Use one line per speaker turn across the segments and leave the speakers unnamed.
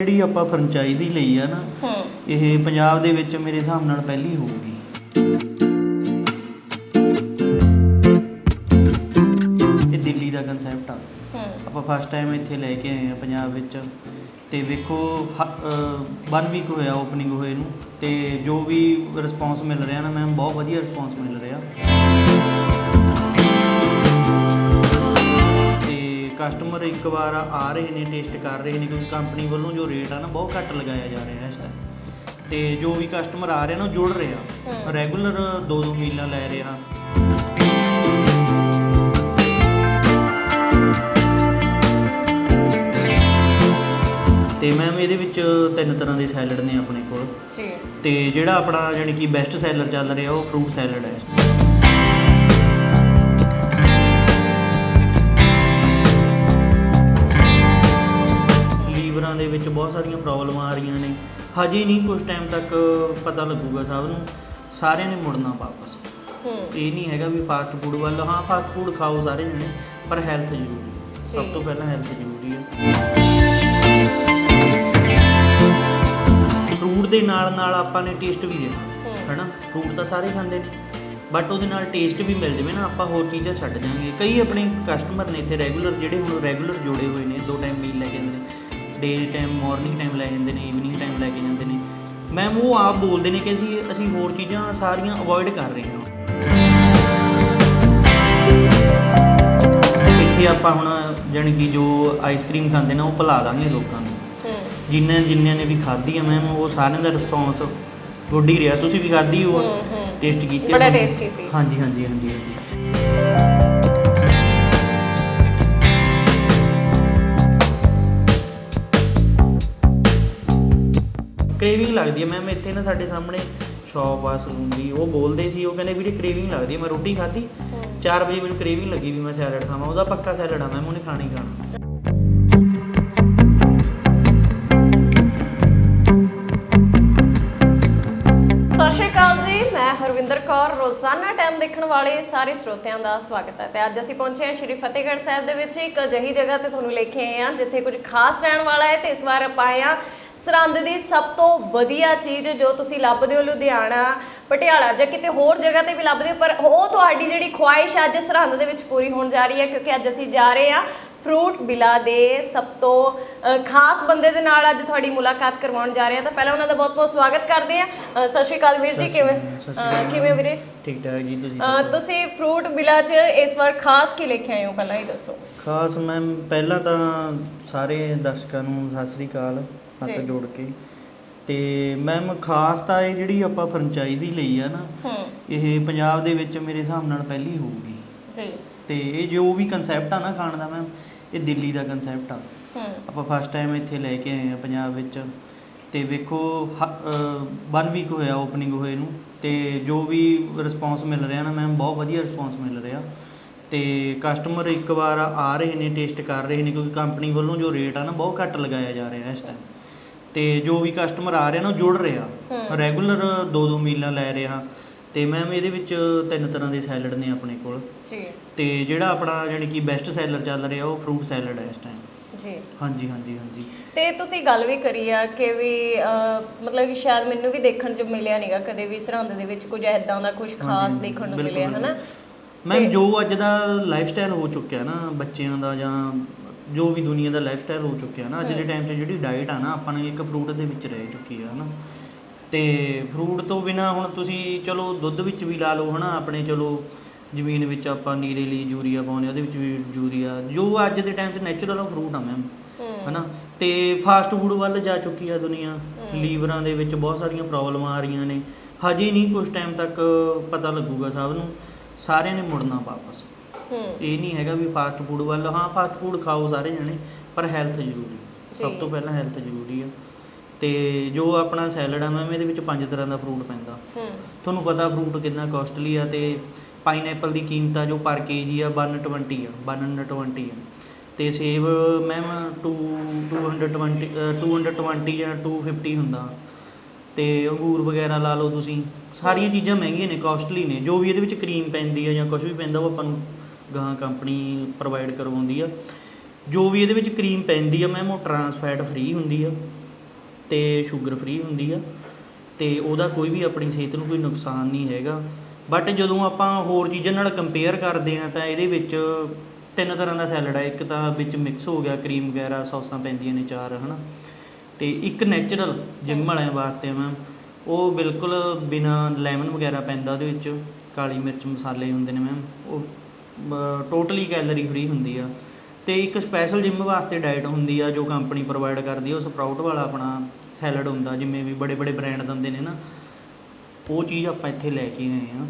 ਜਿਹੜੀ ਆਪਾਂ ਫਰੈਂਚਾਈਜ਼ੀ ਲਈ ਆ ਨਾ ਇਹ ਪੰਜਾਬ ਦੇ ਵਿੱਚ ਮੇਰੇ ਹਿਸਾਬ ਨਾਲ ਪਹਿਲੀ ਹੋਊਗੀ। ਇਹ ਦਿੱਲੀ ਦਾ ਕਨਸੈਪਟ ਆ। ਆਪਾਂ ਫਸਟ ਟਾਈਮ ਇੱਥੇ ਲੈ ਕੇ ਆਏ ਆ ਪੰਜਾਬ ਵਿੱਚ। ਤੇ ਵੇਖੋ 1 ਵੀਕ ਹੋਇਆ ਓਪਨਿੰਗ ਹੋਏ ਨੂੰ। ਤੇ ਜੋ ਵੀ ਰਿਸਪੌਂਸ ਮਿਲ ਰਿਹਾ ਨਾ ਮੈਮ ਬਹੁਤ ਵਧੀਆ ਰਿਸਪੌਂਸ ਮਿਲ ਰਿਹਾ। ਕਸਟਮਰ ਇੱਕ ਵਾਰ ਆ ਰਹੇ ਨੇ ਟੇਸਟ ਕਰ ਰਹੇ ਨੇ ਕਿਉਂਕਿ ਕੰਪਨੀ ਵੱਲੋਂ ਜੋ ਰੇਟ ਆ ਨਾ ਬਹੁਤ ਘੱਟ ਲਗਾਇਆ ਜਾ ਰਿਹਾ ਇਸ ਟਾਈਮ ਤੇ ਜੋ ਵੀ ਕਸਟਮਰ ਆ ਰਿਹਾ ਨਾ ਉਹ ਜੁੜ ਰਿਹਾ
ਹੂੰ।
ਰੈਗੂਲਰ ਦੋ ਦੋ ਮੀਲਾਂ ਲੈ ਰਿਹਾ ਤੇ ਮੈਮ ਇਹਦੇ ਵਿੱਚ ਤਿੰਨ ਤਰ੍ਹਾਂ ਦੇ ਸੈਲਡ ਨੇ ਆਪਣੇ ਕੋਲ।
ਜੀ।
ਤੇ ਜਿਹੜਾ ਆਪਣਾ ਯਾਨੀ ਕਿ ਬੈਸਟ ਸੈਲਰ ਚੱਲ ਰਿਹਾ ਉਹ ਫਰੂਟ ਸੈਲਡ ਹੈ ਲੀਵਰਾਂ ਦੇ ਵਿੱਚ ਬਹੁਤ ਸਾਰੀਆਂ ਪ੍ਰੋਬਲਮਾਂ ਆ ਰਹੀਆਂ ਨੇ। ਹਜੇ ਨਹੀਂ ਕੁਝ ਟਾਈਮ ਤੱਕ ਪਤਾ ਲੱਗੂਗਾ ਸਭ ਨੂੰ। ਸਾਰਿਆਂ ਨੇ ਮੁੜਨਾ ਵਾਪਸ। ਇਹ ਨਹੀਂ ਹੈਗਾ ਵੀ ਫਾਸਟ ਫੂਡ ਵੱਲ। ਹਾਂ ਫਾਸਟ ਫੂਡ ਖਾਓ ਸਾਰੇ ਜਣੇ ਪਰ ਹੈਲਥ ਜ਼ਰੂਰੀ ਹੈ। ਸਭ ਤੋਂ ਪਹਿਲਾਂ ਹੈਲਥ ਜ਼ਰੂਰੀ ਹੈ। ਫਰੂਟ ਦੇ ਨਾਲ ਨਾਲ ਆਪਾਂ ਨੇ ਟੇਸਟ ਵੀ ਦੇਣਾ
ਹੂੰ।
ਹੈਨਾ? ਫਰੂਟ ਤਾਂ ਸਾਰੇ ਖਾਂਦੇ ਨੇ। ਬਟ ਉਹਦੇ ਨਾਲ ਟੇਸਟ ਵੀ ਮਿਲ ਜਾਵੇ ਨਾ ਆਪਾਂ ਹੋਰ ਚੀਜ਼ਾਂ ਛੱਡ ਜਾਾਂਗੇ ਕਈ ਆਪਣੇ ਕਸਟਮਰ ਨੇ ਇੱਥੇ ਰੈਗੂਲਰ ਜਿਹੜੇ ਹੁਣ ਰੈਗੂਲਰ ਜੁੜੇ ਹੋਏ ਨੇ ਦੋ ਟਾਈਮ ਮੀਲ ਲੈ ਕੇ ਜਾਂਦੇ ਨੇ। ਡੇ ਟਾਈਮ ਮਾਰਨਿੰਗ ਟਾਈਮ ਲੈ ਜਾਂਦੇ ਨੇ ਈਵਨਿੰਗ ਟਾਈਮ ਲੈ ਕੇ ਜਾਂਦੇ ਨੇ। ਮੈਮ ਉਹ ਆਪ ਬੋਲਦੇ ਨੇ ਕਿ ਅਸੀਂ ਅਸੀਂ ਹੋਰ ਚੀਜ਼ਾਂ ਸਾਰੀਆਂ ਅਵੋਇਡ ਕਰ ਰਹੇ ਹਾਂ। ਇੱਥੇ ਆਪਾਂ ਹੁਣ ਜਾਣੀ ਕਿ ਜੋ ਆਈਸਕ੍ਰੀਮ ਖਾਂਦੇ ਨੇ ਉਹ ਭੁਲਾ ਦਾਂਗੇ ਲੋਕਾਂ ਨੂੰ। ਜਿੰਨੇ ਜਿੰਨਿਆਂ ਨੇ ਵੀ ਖਾਧੀ ਆ ਮੈਮ ਉਹ ਸਾਰਿਆਂ ਦਾ ਰਿਸਪੌਂਸ ਗੁੱਡ ਹੀ ਰਿਹਾ। ਤੁਸੀਂ ਵੀ ਖਾਧੀ ਹੋ। ਟੇਸਟ ਕੀਤੀ
ਬੜਾ tasty ਸੀ।
ਹਾਂਜੀ ਹਾਂਜੀ ਹਾਂਜੀ ਹਾਂਜੀ। ਕ੍ਰੇਵਿੰਗ ਲੱਗਦੀ ਹੈ। ਮੈਮ ਇੱਥੇ ਨਾ ਸਾਡੇ ਸਾਹਮਣੇ ਸ਼ਾਪ ਆ ਸਲੂਨ ਦੀ ਉਹ ਬੋਲਦੇ ਸੀ ਉਹ ਕਹਿੰਦੇ ਵੀਰੇ ਕ੍ਰੇਵਿੰਗ ਲੱਗਦੀ ਹੈ। ਮੈਂ ਰੋਟੀ ਖਾਧੀ 4 ਵਜੇ ਮੈਨੂੰ ਕ੍ਰੇਵਿੰਗ ਲੱਗੀ ਵੀ ਮੈਂ ਸੈਲਡ ਖਾਵਾਂ। ਉਹਦਾ ਪੱਕਾ ਸੈਲਡ ਆ ਮੈਮ ਉਹਨੇ ਖਾਣਾ ਖਾਣਾ।
ਸਤਿ ਸ਼੍ਰੀ ਅਕਾਲ ਜੀ ਮੈਂ ਹਰਵਿੰਦਰ ਕੌਰ। ਰੋਜ਼ਾਨਾ ਟਾਈਮ ਦੇਖਣ ਵਾਲੇ ਸਾਰੇ ਸਰੋਤਿਆਂ ਦਾ ਸਵਾਗਤ ਹੈ। ਤੇ ਅੱਜ ਅਸੀਂ ਪਹੁੰਚੇ ਹਾਂ ਸ਼੍ਰੀ ਫਤਿਹਗੜ੍ਹ ਸਾਹਿਬ ਦੇ ਵਿੱਚ ਇੱਕ ਅਜਿਹੀ ਜਗ੍ਹਾ ਤੇ ਤੁਹਾਨੂੰ ਲੈ ਕੇ ਆਏ ਹਾਂ ਜਿੱਥੇ ਕੁਝ ਖਾਸ ਰਹਿਣ ਵਾਲਾ ਹੈ। ਤੇ ਇਸ ਵਾਰ ਆਪਾਂ ਆਏ ਹਾਂ ਸਰਹੰਦ ਦੀ ਸਭ ਤੋਂ ਵਧੀਆ ਚੀਜ਼ ਜੋ ਤੁਸੀਂ ਲੱਭਦੇ ਹੋ ਲੁਧਿਆਣਾ ਪਟਿਆਲਾ ਜਾਂ ਕਿਤੇ ਹੋਰ ਜਗ੍ਹਾ ਤੇ ਵੀ ਲੱਭਦੇ ਹੋ ਪਰ ਉਹ ਤੁਹਾਡੀ ਜਿਹੜੀ ਖੁਆਇਸ਼ ਅੱਜ ਸਰਹੰਦ ਦੇ ਵਿੱਚ ਪੂਰੀ ਹੋਣ ਜਾ ਰਹੀ ਹੈ ਕਿਉਂਕਿ ਅੱਜ ਅਸੀਂ ਜਾ ਰਹੇ ਹਾਂ ਫਰੂਟ ਬਿਲਾ ਦੇ ਸਭ ਤੋਂ ਖਾਸ ਬੰਦੇ ਦੇ ਨਾਲ ਅੱਜ ਤੁਹਾਡੀ ਮੁਲਾਕਾਤ ਕਰਵਾਉਣ ਜਾ ਰਹੇ ਹਾਂ। ਤਾਂ ਪਹਿਲਾਂ ਉਹਨਾਂ ਦਾ ਬਹੁਤ-ਬਹੁਤ ਸਵਾਗਤ ਕਰਦੇ ਹਾਂ। ਸਤਿ ਸ਼੍ਰੀ ਅਕਾਲ ਵੀਰ ਜੀ ਕਿਵੇਂ। ਕਿਵੇਂ ਵੀਰੇ?
ਠੀਕ ਠਾਕ ਜੀ ਤੁਸੀਂ?
ਤੁਸੀਂ ਫਰੂਟ ਬਿਲਾ 'ਚ ਇਸ ਵਾਰ ਖਾਸ ਕੀ ਲੈ ਕੇ ਆਏ ਹੋ? ਪਹਿਲਾਂ ਹੀ ਦੱਸੋ।
ਖਾਸ ਮੈਮ ਪਹਿਲਾਂ ਤਾਂ ਸਾਰੇ ਦਰਸ਼ਕਾਂ ਨੂੰ ਸਤਿ ਸ੍ਰੀ ਅਕਾਲ। ਹੱਥ। ਜੋੜ ਕੇ। ਤੇ ਮੈਮ ਖਾਸ ਤਾਂ ਇਹ ਜਿਹੜੀ ਆਪਾਂ ਫਰੈਂਚਾਈਜ਼ੀ ਲਈ ਆ ਨਾ ਇਹ ਪੰਜਾਬ ਦੇ ਵਿੱਚ ਮੇਰੇ ਹਿਸਾਬ ਨਾਲ ਪਹਿਲੀ ਹੋਊਗੀ।
ਜੀ।
ਤੇ ਇਹ ਜੋ ਵੀ ਕਨਸੈਪਟ ਆ ਨਾ ਖਾਣ ਦਾ ਮੈਮ ਇਹ ਦਿੱਲੀ ਦਾ ਕਨਸੈਪਟ ਆ। ਆਪਾਂ ਫਸਟ ਟਾਈਮ ਇੱਥੇ ਲੈ ਕੇ ਆਏ ਆ ਪੰਜਾਬ ਵਿੱਚ। ਤੇ ਵੇਖੋ 1 ਵੀਕ ਹੋਇਆ ਓਪਨਿੰਗ ਹੋਏ ਨੂੰ। ਤੇ ਜੋ ਵੀ ਰਿਸਪੌਂਸ ਮਿਲ ਰਿਹਾ ਨਾ ਮੈਮ ਬਹੁਤ ਵਧੀਆ ਰਿਸਪੌਂਸ ਮਿਲ ਰਿਹਾ। ਤੇ ਕਸਟਮਰ ਇੱਕ ਵਾਰ ਆ ਰਹੇ ਨੇ ਟੇਸਟ ਕਰ ਰਹੇ ਨੇ ਕਿਉਂਕਿ ਕੰਪਨੀ ਵੱਲੋਂ ਜੋ ਰੇਟ ਆ ਨਾ ਬਹੁਤ ਘੱਟ ਲਗਾਇਆ ਜਾ ਰਿਹਾ ਇਸ ਟਾਈਮ ਤੇ ਜੋ ਵੀ ਕਸਟਮਰ ਆ ਰਿਹਾ ਨਾ ਉਹ ਜੁੜ ਰਿਹਾ। ਰੈਗੂਲਰ ਦੋ ਦੋ ਮੀਲਾਂ ਲੈ ਰਿਹਾ ਤੇ ਮੈਮ ਇਹਦੇ ਵਿੱਚ ਤਿੰਨ ਤਰ੍ਹਾਂ ਦੇ ਸੈਲਡ ਨੇ ਆਪਣੇ ਕੋਲ।
ਜੀ।
ਤੇ ਜਿਹੜਾ ਆਪਣਾ ਯਾਨੀ ਕਿ ਬੈਸਟ ਸੈਲਰ ਚੱਲ ਰਿਹਾ ਉਹ ਫਰੂਟ ਸੈਲਡ ਹੈ ਇਸ ਟਾਈਮ
ਜੀ।
ਹਾਂਜੀ ਹਾਂਜੀ ਹਾਂਜੀ।
ਤੇ ਤੁਸੀਂ ਗੱਲ ਵੀ ਕਰੀ ਆ ਕਿ ਵੀ ਮਤਲਬ ਕਿ ਸ਼ਾਇਦ ਮੈਨੂੰ ਵੀ ਦੇਖਣ 'ਚ ਮਿਲਿਆ ਨਹੀਂਗਾ ਕਦੇ ਵੀ ਸਰਹੰਦ ਦੇ ਵਿੱਚ ਕੁਝ ਐਦਾਂ ਦਾ ਕੁਝ ਖਾਸ ਦੇਖਣ ਨੂੰ ਮਿਲਿਆ ਹਨਾ? ਤੇ-
ਜੋ ਅੱਜ ਦਾ ਲਾਈਫ ਸਟਾਈਲ ਹੋ ਚੁੱਕਿਆ ਨਾ ਬੱਚਿਆਂ ਦਾ ਜਾਂ ਜੋ ਵੀ ਦੁਨੀਆ ਦਾ ਲਾਈਫ ਸਟਾਈਲ ਹੋ ਚੁੱਕਿਆ ਨਾ ਅੱਜ ਦੇ। ਟਾਈਮ 'ਚ ਜਿਹੜੀ ਡਾਈਟ ਆ ਨਾ ਆਪਾਂ ਨੇ ਇੱਕ ਫਰੂਟ ਦੇ ਵਿੱਚ ਰਹਿ ਚੁੱਕੀ ਆ ਹਨਾ। ਤੇ ਫਰੂਟ ਤੋਂ ਬਿਨਾ ਹੁਣ ਤੁਸੀਂ ਚਲੋ ਦੁੱਧ ਵਿੱਚ ਵੀ ਲਾ ਲਓ ਹਨਾ ਆਪਣੇ ਚਲੋ ਜ਼ਮੀਨ ਵਿੱਚ ਆਪਾਂ ਨੀਰੇ ਲਈ ਯੂਰੀਆ ਪਾਉਂਦੇ ਉਹਦੇ ਵਿੱਚ ਵੀ ਯੂਰੀਆ ਜੋ ਅੱਜ ਦੇ ਟਾਈਮ 'ਚ ਨੈਚੁਰਲ ਫਰੂਟ ਆ ਮੈਮ ਹਨਾ। ਤੇ ਫਾਸਟ ਫੂਡ ਵੱਲ ਜਾ ਚੁੱਕੀ ਆ ਦੁਨੀਆ। ਲੀਵਰਾਂ ਦੇ ਵਿੱਚ ਬਹੁਤ ਸਾਰੀਆਂ ਪ੍ਰੋਬਲਮਾਂ ਆ ਰਹੀਆਂ ਨੇ। ਹਜੇ ਨਹੀਂ ਕੁਝ ਟਾਈਮ ਤੱਕ ਪਤਾ ਲੱਗੂਗਾ ਸਭ ਨੂੰ ਸਾਰਿਆਂ ਨੇ ਮੁੜਨਾ ਵਾਪਸ। ਇਹ ਨਹੀਂ ਹੈਗਾ ਵੀ ਫਾਸਟ ਫੂਡ ਵੱਲ ਹਾਂ ਫਾਸਟ ਫੂਡ ਖਾਓ ਸਾਰੇ ਜਣੇ ਪਰ ਹੈਲਥ ਜ਼ਰੂਰੀ ਸਭ। ਤੋਂ ਪਹਿਲਾਂ ਹੈਲਥ ਜ਼ਰੂਰੀ ਆ ਤੇ ਜੋ ਆਪਣਾ ਸੈਲਡ ਆ ਮੈਮ ਇਹਦੇ ਵਿੱਚ ਪੰਜ ਤਰ੍ਹਾਂ ਦਾ ਫਰੂਟ ਪੈਂਦਾ। ਤੁਹਾਨੂੰ ਪਤਾ ਫਰੂਟ ਕਿੰਨਾ ਕਾਸਟਲੀ ਆ ਤੇ ਪਾਈਨਐਪਲ ਦੀ ਕੀਮਤ ਆ ਜੋ ਪਰ ਕੇਜੀ ਆ 120 ਆ 120 ਆ। ਤੇ ਸੇਬ ਮੈਮ 2 220 ਅ, 220 ਜਾਂ 250 ਹੁੰਦਾ। ਤੇ ਅੰਗੂਰ ਵਗੈਰਾ ਲਾ ਲਓ ਤੁਸੀਂ। ਸਾਰੀਆਂ ਚੀਜ਼ਾਂ ਮਹਿੰਗੀਆਂ ਨੇ ਕਾਸਟਲੀ ਨੇ। ਜੋ ਵੀ ਇਹਦੇ ਵਿੱਚ ਕਰੀਮ ਪੈਂਦੀ ਆ ਜਾਂ ਕੁਝ ਵੀ ਪੈਂਦਾ ਉਹ ਆਪਾਂ ਨੂੰ ਗਾਂ ਕੰਪਨੀ ਪ੍ਰੋਵਾਈਡ ਕਰਵਾਉਂਦੀ ਆ। ਜੋ ਵੀ ਇਹਦੇ ਵਿੱਚ ਕਰੀਮ ਪੈਂਦੀ ਆ ਮੈਮ ਉਹ ਟਰਾਂਸਫੈਟ ਫ੍ਰੀ ਹੁੰਦੀ ਆ ਤੇ ਸ਼ੂਗਰ ਫ੍ਰੀ ਹੁੰਦੀ ਆ ਤੇ ਉਹਦਾ ਕੋਈ ਵੀ ਆਪਣੀ ਸਿਹਤ ਨੂੰ ਕੋਈ ਨੁਕਸਾਨ ਨਹੀਂ ਹੈਗਾ। ਬਟ ਜਦੋਂ ਆਪਾਂ ਹੋਰ ਚੀਜ਼ਾਂ ਨਾਲ ਕੰਪੇਅਰ ਕਰਦੇ ਆ, ਤਾਂ ਇਹਦੇ ਵਿੱਚ ਤਿੰਨ ਤਰ੍ਹਾਂ ਦਾ ਸੈਲਡ ਆ। ਇੱਕ ਤਾਂ ਵਿੱਚ ਮਿਕਸ ਹੋ ਗਿਆ ਕਰੀਮ ਵਗੈਰਾ, ਸੌਸਾਂ ਪੈਂਦੀਆਂ ਨੇ ਚਾਰ, ਹਨਾ। ਤੇ ਇੱਕ ਨੈਚੁਰਲ ਜਿਮ ਵਾਲਿਆਂ ਵਾਸਤੇ ਮੈਮ ਉਹ ਬਿਲਕੁਲ ਬਿਨਾ ਲੈਮਨ ਵਗੈਰਾ ਪੈਂਦਾ ਉਹਦੇ ਵਿੱਚ। ਕਾਲੀ ਮਿਰਚ ਮਸਾਲੇ ਹੁੰਦੇ ਨੇ ਮੈਮ ਉਹ ਟੋਟਲੀ ਕੈਲਰੀ ਫ੍ਰੀ ਹੁੰਦੀ ਆ। ਤੇ ਇੱਕ ਸਪੈਸ਼ਲ ਜਿਮ ਵਾਸਤੇ ਡਾਈਟ ਹੁੰਦੀ ਆ ਜੋ ਕੰਪਨੀ ਪ੍ਰੋਵਾਈਡ ਕਰਦੀ ਆ ਉਹ ਸਪਰਾਊਟ ਵਾਲਾ ਆਪਣਾ ਸੈਲਡ ਹੁੰਦਾ ਜਿਵੇਂ ਵੀ ਬੜੇ ਬੜੇ ਬ੍ਰਾਂਡ ਦਿੰਦੇ ਨੇ ਨਾ। ਉਹ ਚੀਜ਼ ਆਪਾਂ ਇੱਥੇ ਲੈ ਕੇ ਆਏ ਆ।